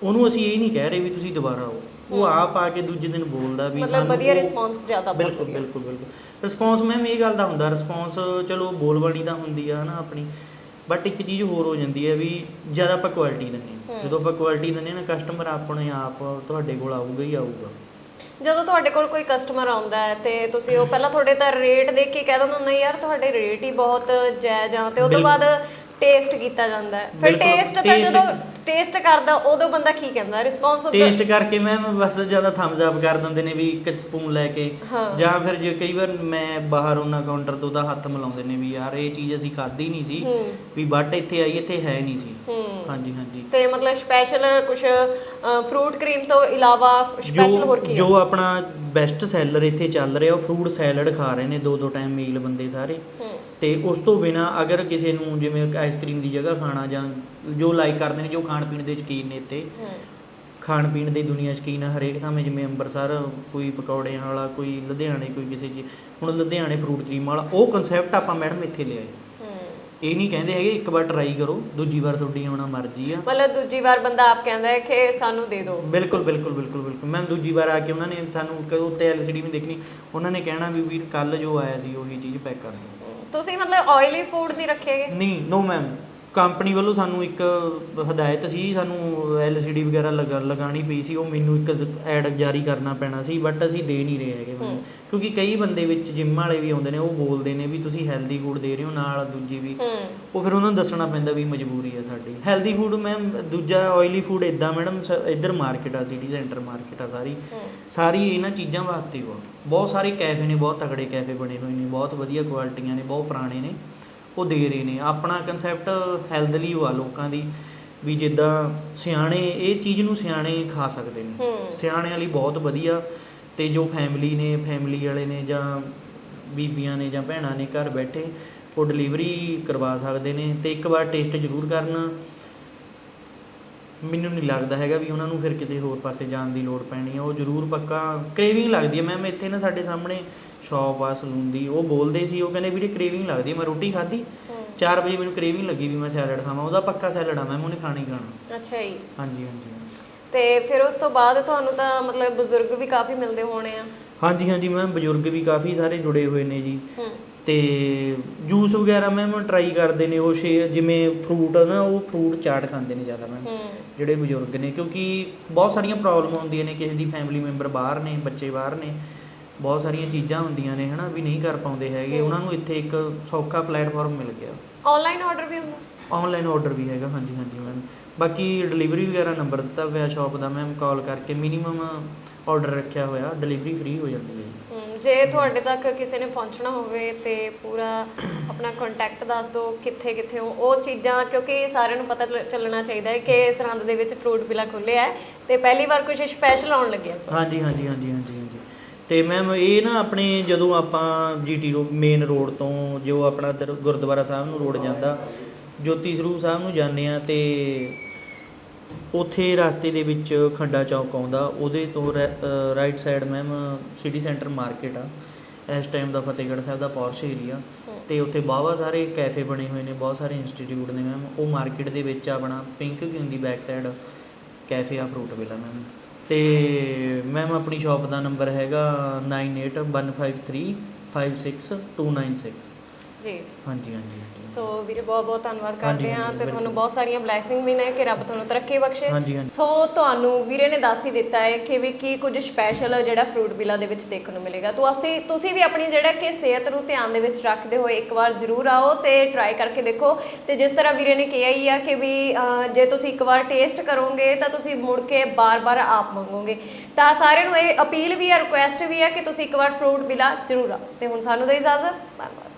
ਉਹਨੂੰ ਅਸੀਂ ਇਹ ਨਹੀਂ ਕਹਿ ਰਹੇ ਵੀ ਤੁਸੀਂ ਦੁਬਾਰਾ ਆਓ। ਉਹ ਆਪ ਆ ਕੇ ਦੂਜੇ ਦਿਨ ਬੋਲਦਾ ਵੀ
ਮਤਲਬ ਵਧੀਆ
ਉਹ-
ਰਿਸਪੌਂਸ ਜ਼ਿਆਦਾ ਬਹੁਤ
ਬਿਲਕੁਲ
ਵਧੀਆ।
ਬਿਲਕੁਲ ਬਿਲਕੁਲ ਰਿਸਪੌਂਸ ਮੈਮ ਇਹ ਗੱਲ ਦਾ ਹੁੰਦਾ ਰਿਸਪੌਂਸ ਚਲੋ ਬੋਲਬਾਣੀ ਤਾਂ ਹੁੰਦੀ ਆ ਨਾ ਆਪਣੀ ਬਟ ਇੱਕ ਚੀਜ਼ ਹੋਰ ਹੋ ਜਾਂਦੀ ਹੈ ਵੀ ਜਦ ਆਪਾਂ ਕੁਆਲਿਟੀ ਦਿੰਦੇ ਹਾਂ। ਜਦੋਂ ਆਪਾਂ ਕੁਆਲਿਟੀ ਦਿੰਦੇ ਹਾਂ ਨਾ ਕਸਟਮਰ ਆਪਣੇ ਆਪ ਤੁਹਾਡੇ ਕੋਲ ਆਊਗਾ ਹੀ ਆਊਗਾ
ਜਦੋਂ ਤੁਹਾਡੇ ਕੋਲ ਕੋਈ ਕਸਟਮਰ ਆਉਂਦਾ ਹੈ ਤੇ ਤੁਸੀਂ ਉਹ ਪਹਿਲਾਂ ਤੁਹਾਡੇ ਤਾਂ ਰੇਟ ਦੇਖ ਕੇ ਕਹਿ ਦਿੰਦੇ ਨਹੀਂ ਯਾਰ ਤੁਹਾਡੇ ਰੇਟ ਹੀ ਬਹੁਤ ਜਾਇਜ਼ ਆ ਤੇ ਉਸ ਤੋਂ। ਬਾਅਦ ਟੇਸਟ ਕੀਤਾ ਜਾਂਦਾ ਹੈ। ਫਿਰ
ਬਿਲਕੁਲ,
ਟੇਸਟ ਤਾਂ
taste-
ਜਦੋਂ ਟੇਸਟ ਕਰਦਾ ਉਦੋਂ ਬੰਦਾ ਕੀ ਕਹਿੰਦਾ? ਰਿਸਪੌਂਸ ਹੁੰਦਾ।
ਟੇਸਟ ਕਰਕੇ ਮੈਮ ਬਸ ਜ਼ਿਆਦਾ ਥੰਬਸ ਅਪ ਕਰ ਦਿੰਦੇ ਨੇ ਵੀ ਇੱਕ ਸਪੂਨ ਲੈ ਕੇ।
ਹਾਂ।
ਜਾਂ ਫਿਰ ਜੇ ਕਈ ਵਾਰ ਮੈਂ ਬਾਹਰ ਉਹਨਾਂ ਕਾਊਂਟਰ ਤੋਂ ਤਾਂ ਹੱਥ ਮਿਲਾਉਂਦੇ ਨੇ ਵੀ ਯਾਰ ਇਹ ਚੀਜ਼ ਅਸੀਂ ਖਾਧੀ ਨਹੀਂ ਸੀ
ਹੂੰ।
ਵੀ ਬਟ ਇੱਥੇ ਆਈ ਇੱਥੇ ਹੈ ਨਹੀਂ ਸੀ।
ਹੂੰ।
ਹਾਂਜੀ ਹਾਂਜੀ।
ਤੇ ਮਤਲਬ ਸਪੈਸ਼ਲ ਕੁਝ ਫਰੂਟ ਕਰੀਮ ਤੋਂ ਇਲਾਵਾ ਸਪੈਸ਼ਲ ਹੋਰ ਕੀ ਹੈ?
ਜੋ ਆਪਣਾ ਬੈਸਟ ਸੈਲਰ ਇੱਥੇ ਚੱਲ ਰਿਹਾ ਉਹ ਫਰੂਟ ਸੈਲਡ ਖਾ ਰਹੇ ਨੇ ਦੋ ਦੋ ਟਾਈਮ ਮੀਲ ਬੰਦੇ ਸਾਰੇ।
ਹੂੰ।
ਤੇ ਉਸ ਤੋਂ ਬਿਨਾ ਅਗਰ ਕਿਸੇ ਨੂੰ ਜਿਵੇਂ ਆਈਸਕ੍ਰੀਮ ਦੀ ਜਗ੍ਹਾ ਖਾਣਾ ਜਾਂ ਜੋ ਲਾਈਕ ਕਰਦੇ ਨੇ ਜੋ ਖਾਣ ਪੀਣ ਦੇ ਸ਼ੌਕੀਨ ਨੇ ਇੱਥੇ ਖਾਣ ਪੀਣ ਦੀ ਦੁਨੀਆ ਸ਼ੌਕੀਨ ਆ ਹਰੇਕ ਥਾਂ ਜਿਵੇਂ ਅੰਮ੍ਰਿਤਸਰ ਕੋਈ ਪਕੌੜਿਆਂ ਵਾਲਾ ਕੋਈ ਲੁਧਿਆਣੇ ਕੋਈ ਕਿਸੇ ਚੀਜ਼ ਹੁਣ ਲੁਧਿਆਣੇ ਫਰੂਟ ਕਰੀਮ ਵਾਲਾ ਉਹ ਕਨਸੈਪਟ ਆਪਾਂ ਮੈਡਮ ਇੱਥੇ ਲਿਆਏ।
ਹੂੰ।
ਇਹ ਨਹੀਂ ਕਹਿੰਦੇ ਹੈਗੇ ਇੱਕ ਵਾਰ ਟਰਾਈ ਕਰੋ ਦੂਜੀ ਵਾਰ ਤੁਹਾਡੀ ਆਉਣਾ ਮਰਜ਼ੀ ਆ।
ਮਤਲਬ ਦੂਜੀ ਵਾਰ ਬੰਦਾ ਆਪ ਕਹਿੰਦਾ ਹੈ ਕਿ ਸਾਨੂੰ ਦੇ ਦਿਓ।
ਬਿਲਕੁਲ ਬਿਲਕੁਲ ਬਿਲਕੁਲ ਬਿਲਕੁਲ। ਮੈਂ ਦੂਜੀ ਵਾਰ ਆ ਕੇ ਉਹਨਾਂ ਨੇ ਸਾਨੂੰ ਉੱਤੇ ਐਲਸੀਡੀ ਵੀ ਦੇਖਣੀ ਉਹਨਾਂ ਨੇ ਕਹਿਣਾ ਵੀ ਵੀਰ ਕੱਲ ਜੋ ਆਇਆ ਸੀ ਉਹੀ ਚੀਜ਼ ਪੈਕ ਕਰ ਦਿਓ।
ਤੁਸੀਂ ਮਤਲਬ ਆਇਲੀ ਫੂਡ ਨਹੀਂ ਰੱਖੇਗੇ?
ਨਹੀਂ ਨੋ ਮੈਮ ਕੰਪਨੀ ਵੱਲੋਂ ਸਾਨੂੰ ਇੱਕ ਹਦਾਇਤ ਸੀ ਸਾਨੂੰ ਐਲਸੀਡੀ ਵਗੈਰਾ ਲਗਾ ਲਗਾਣੀ ਪਈ ਸੀ ਉਹ ਮੈਨੂੰ ਇੱਕ ਐਡ ਜਾਰੀ ਕਰਨਾ ਪੈਣਾ ਸੀ ਬਟ ਅਸੀਂ ਦੇ ਨਹੀਂ ਰਹੇ ਹੈਗੇ ਮੈਨੂੰ। ਕਿਉਂਕਿ ਕਈ ਬੰਦੇ ਵਿੱਚ ਜਿਮ ਵਾਲੇ ਵੀ ਆਉਂਦੇ ਨੇ ਉਹ ਬੋਲਦੇ ਨੇ ਵੀ ਤੁਸੀਂ ਹੈਲਦੀ ਫੂਡ ਦੇ ਰਹੇ ਹੋ ਨਾਲ ਦੂਜੀ ਵੀ।
ਹੂੰ।
ਉਹ ਫਿਰ ਉਹਨਾਂ ਨੂੰ ਦੱਸਣਾ ਪੈਂਦਾ ਵੀ ਮਜਬੂਰੀ ਆ ਸਾਡੀ। ਹੈਲਦੀ ਫੂਡ ਮੈਮ ਦੂਜਾ ਆਇਲੀ ਫੂਡ ਇਦਾਂ ਮੈਡਮ ਇੱਧਰ ਮਾਰਕੀਟ ਆ ਸਿਟੀ ਸੈਂਟਰ ਮਾਰਕੀਟ ਆ ਸਾਰੀ।
ਹੂੰ।
ਸਾਰੀ ਇਹਨਾਂ ਚੀਜ਼ਾਂ ਵਾਸਤੇ ਵਾ। ਬਹੁਤ ਸਾਰੇ ਕੈਫੇ ਨੇ ਬਹੁਤ ਤਗੜੇ ਕੈਫੇ ਬਣੇ ਹੋਏ ਨੇ ਬਹੁਤ ਵਧੀਆ ਕੁਆਲਿਟੀਆਂ ਨੇ ਬਹੁਤ ਪੁਰਾਣੇ ਨੇ। ਉਹ ਦੇ ਰਹੇ ਨੇ। ਆਪਣਾ ਕਨਸੈਪਟ ਹੈਲਥ ਲਈ ਆ ਲੋਕਾਂ ਦੀ ਵੀ ਜਿੱਦਾਂ ਸਿਆਣੇ ਇਹ ਚੀਜ਼ ਨੂੰ ਸਿਆਣੇ ਖਾ ਸਕਦੇ ਨੇ। ਸਿਆਣਿਆਂ ਲਈ ਬਹੁਤ ਵਧੀਆ ਤੇ ਜੋ ਫੈਮਿਲੀ ਨੇ ਫੈਮਿਲੀ ਵਾਲੇ ਨੇ ਜਾਂ ਬੀਬੀਆਂ ਨੇ ਜਾਂ ਭੈਣਾਂ ਨੇ ਘਰ ਬੈਠੇ ਉਹ ਡਿਲੀਵਰੀ ਕਰਵਾ ਸਕਦੇ ਨੇ ਤੇ ਇੱਕ ਵਾਰ ਟੇਸਟ ਜ਼ਰੂਰ ਕਰਨ। ਮੈਨੂੰ ਨਹੀਂ ਲੱਗਦਾ ਹੈਗਾ ਵੀ ਉਹਨਾਂ ਨੂੰ ਫਿਰ ਕਿਤੇ ਹੋਰ ਪਾਸੇ ਜਾਣ ਦੀ ਲੋੜ ਪੈਣੀ ਹੈ ਉਹ ਜ਼ਰੂਰ ਪੱਕਾ ਕ੍ਰੇਵਿੰਗ ਲੱਗਦੀ ਹੈ ਮੈਮ ਇੱਥੇ ਨਾ ਸਾਡੇ ਸਾਹਮਣੇ ਸ਼ਾਪ ਆ ਸਲੂਨ ਦੀ। ਉਹ ਬੋਲਦੇ ਸੀ ਉਹ ਕਹਿੰਦੇ ਵੀਰੇ ਕ੍ਰੇਵਿੰਗ ਲੱਗਦੀ ਹੈ ਮੈਂ ਰੋਟੀ ਖਾਧੀ। 4 ਵਜੇ ਮੈਨੂੰ ਕ੍ਰੇਵਿੰਗ ਲੱਗੀ ਵੀ ਮੈਂ ਸੈਲਡ ਖਾਵਾਂ। ਉਹਦਾ ਪੱਕਾ ਸੈਲਡ ਆ। ਮੈਮ ਉਹਨੇ ਖਾਣਾ ਖਾਣਾ।
ਅੱਛਾ ਜੀ।
ਹਾਂਜੀ ਹਾਂਜੀ।
ਤੇ ਫਿਰ ਉਸ ਤੋਂ ਬਾਅਦ ਤੁਹਾਨੂੰ ਤਾਂ ਮਤਲਬ ਬਜ਼ੁਰਗ ਵੀ ਕਾਫੀ ਮਿਲਦੇ ਹੋਣੇ ਆ।
ਹਾਂਜੀ ਹਾਂਜੀ। ਮੈਮ ਬਜ਼ੁਰਗ ਵੀ ਕਾਫੀ ਸਾਰੇ ਜੁੜੇ ਹੋਏ ਨੇ ਜੀ।
ਹੂੰ
ਤੇ ਜੂਸ ਵਗੈਰਾ ਮੈਮ ਟਰਾਈ ਕਰਦੇ ਨੇ ਉਹ ਸ਼ੇ ਜਿਵੇਂ ਫਰੂਟ ਨਾ ਉਹ ਫਰੂਟ ਚਾਟ ਖਾਂਦੇ ਨੇ ਜ਼ਿਆਦਾ ਮੈਮ ਜਿਹੜੇ ਬਜ਼ੁਰਗ ਨੇ ਕਿਉਂਕਿ ਬਹੁਤ ਸਾਰੀਆਂ ਪ੍ਰੋਬਲਮ ਹੁੰਦੀਆਂ ਨੇ ਕਿਸੇ ਦੀ ਫੈਮਿਲੀ ਮੈਂਬਰ ਬਾਹਰ ਨੇ ਬੱਚੇ ਬਾਹਰ ਨੇ ਬਹੁਤ ਸਾਰੀਆਂ ਚੀਜ਼ਾਂ ਹੁੰਦੀਆਂ ਨੇ ਹਨਾ ਵੀ ਨਹੀਂ ਕਰ ਪਾਉਂਦੇ ਹੈਗੇ ਉਹਨਾਂ ਨੂੰ ਇੱਥੇ ਇੱਕ ਸੌਖਾ ਪਲੇਟਫਾਰਮ ਮਿਲ ਗਿਆ।
ਆਨਲਾਈਨ ਆਰਡਰ ਵੀ ਹੁੰਦਾ?
ਆਨਲਾਈਨ ਆਰਡਰ ਵੀ ਹੈਗਾ ਹਾਂਜੀ ਹਾਂਜੀ ਮੈਮ ਬਾਕੀ ਡਿਲੀਵਰੀ ਵਗੈਰਾ ਨੰਬਰ ਦਿੱਤਾ ਹੋਇਆ ਸ਼ਾਪ ਦਾ ਮੈਮ ਕਾਲ ਕਰਕੇ ਮਿਨੀਮਮ ਆਰਡਰ ਰੱਖਿਆ ਹੋਇਆ ਡਿਲੀਵਰੀ ਫ੍ਰੀ ਹੋ ਜਾਂਦੀ ਹੈ ਜੀ।
ਹਮ, ਜੇ ਤੁਹਾਡੇ ਤੱਕ ਕਿਸੇ ਨੇ ਪਹੁੰਚਣਾ ਹੋਵੇ ਤੇ ਪੂਰਾ ਆਪਣਾ ਕੰਟੈਕਟ ਦੱਸ ਦਿਓ ਕਿੱਥੇ ਕਿੱਥੇ ਹੋ ਉਹ ਚੀਜ਼ਾਂ ਕਿਉਂਕਿ ਸਾਰਿਆਂ ਨੂੰ ਪਤਾ ਲ- ਚੱਲਣਾ ਚਾਹੀਦਾ ਹੈ ਕਿ ਸਰਹੰਦ ਦੇ ਵਿੱਚ ਫਰੂਟ ਵਿਲਾ ਖੁੱਲਿਆ ਹੈ ਤੇ ਪਹਿਲੀ ਵਾਰ ਕੁਝ ਸਪੈਸ਼ਲ ਆਉਣ ਲੱਗਿਆ ਇਸ ਵਾਰ।
ਹਾਂਜੀ ਹਾਂਜੀ ਹਾਂਜੀ ਹਾਂਜੀ ਹਾਂਜੀ। ਤੇ ਮੈਮ ਇਹ ਨਾ ਆਪਣੇ ਜਦੋਂ ਆਪਾਂ ਜੀਟੀ ਰੋ ਮੇਨ ਰੋਡ ਤੋਂ ਜੋ ਆਪਣਾ ਦਰ- ਗੁਰਦੁਆਰਾ ਸਾਹਿਬ ਨੂੰ ਰੋਡ ਜਾਂਦਾ ਜੋਤੀ ਸਰੂਪ ਸਾਹਿਬ ਨੂੰ ਜਾਂਦੇ ਆ ਤੇ ਉਥੇ ਰਸਤੇ ਦੇ ਵਿੱਚ ਖੰਡਾ ਚੌਕ ਆਉਂਦਾ ਉਹਦੇ ਤੋਂ right side ma'am city centre market ਆ। ਇਸ ਟਾਈਮ ਦਾ ਫਤਿਹਗੜ੍ਹ ਸਾਹਿਬ ਦਾ ਪੌਰਸ਼ ਏਰੀਆ ਤੇ ਉੱਥੇ ਬਾਵਾ ਸਾਰੇ ਕੈਫੇ ਬਣੇ ਹੋਏ ਨੇ ਬਹੁਤ ਸਾਰੇ ਇੰਸਟੀਚਿਊਟ ਨੇ ਮੈਮ ਉਹ ਮਾਰਕੀਟ ਦੇ ਵਿੱਚ ਆਪਣਾ ਪਿੰਕ ਕਿਉਂ ਦੀ ਬੈਕ ਸਾਈਡ ਕੈਫੇ ਆ ਫਰੂਟ ਵਿਲਾ ਮੈਮ ਤੇ ਮੈਮ ਆਪਣੀ ਸ਼ਾਪ ਦਾ ਨੰਬਰ ਹੈਗਾ 9815356296
ਜੀ।
ਹਾਂਜੀ ਹਾਂਜੀ ਹਾਂਜੀ।
ਸੋ ਵੀਰੇ ਬਹੁਤ ਬਹੁਤ ਧੰਨਵਾਦ ਕਰਦੇ ਹਾਂ ਤੇ ਤੁਹਾਨੂੰ। ਬਹੁਤ ਸਾਰੀਆਂ ਬਲੇਸਿੰਗ ਵੀ ਨੇ ਕਿ ਰੱਬ ਤੁਹਾਨੂੰ ਤਰੱਕੀ ਬਖਸ਼ੇ।
ਹਾਂਜੀ ਹਾਂਜੀ।
ਸੋ ਤੁਹਾਨੂੰ ਵੀਰੇ ਨੇ ਦੱਸ ਹੀ ਦਿੱਤਾ ਹੈ ਕਿ ਵੀ ਕੀ ਕੁਝ ਸਪੈਸ਼ਲ ਜਿਹੜਾ ਫਰੂਟ ਵਿਲਾ ਦੇ ਵਿੱਚ ਦੇਖਣ ਨੂੰ ਮਿਲੇਗਾ। ਤੋ ਅਸੀਂ ਤੁਸੀਂ ਵੀ ਆਪਣੀ ਜਿਹੜਾ ਕਿ ਸਿਹਤ ਨੂੰ ਧਿਆਨ ਦੇ ਵਿੱਚ ਰੱਖਦੇ ਹੋਏ ਇੱਕ ਵਾਰ ਜ਼ਰੂਰ ਆਓ ਤੇ ਟਰਾਈ ਕਰਕੇ ਦੇਖੋ। ਤੇ ਜਿਸ ਤਰ੍ਹਾਂ ਵੀਰੇ ਨੇ ਕਿਹਾ ਹੀ ਆ ਕਿ ਵੀ ਅਹ, ਜੇ ਤੁਸੀਂ ਇੱਕ ਵਾਰ ਟੇਸਟ ਕਰੋਗੇ ਤਾਂ ਤੁਸੀਂ ਮੁੜ ਕੇ ਬਾਰ-ਬਾਰ ਆਪ ਮੰਗੋਗੇ। ਤਾਂ ਸਾਰਿਆਂ ਨੂੰ ਇਹ ਅਪੀਲ ਵੀ ਹੈ ਰਿਕੁਐਸਟ ਵੀ ਹੈ ਕਿ ਤੁਸੀਂ ਇੱਕ ਵਾਰ ਫਰੂਟ ਵਿਲਾ ਜ਼ਰੂਰ ਆਓ ਤੇ ਹੁਣ ਸਾਨੂੰ ਦੇ ਇਜਾਜ਼ਤ। ਧੰਨਵਾਦ।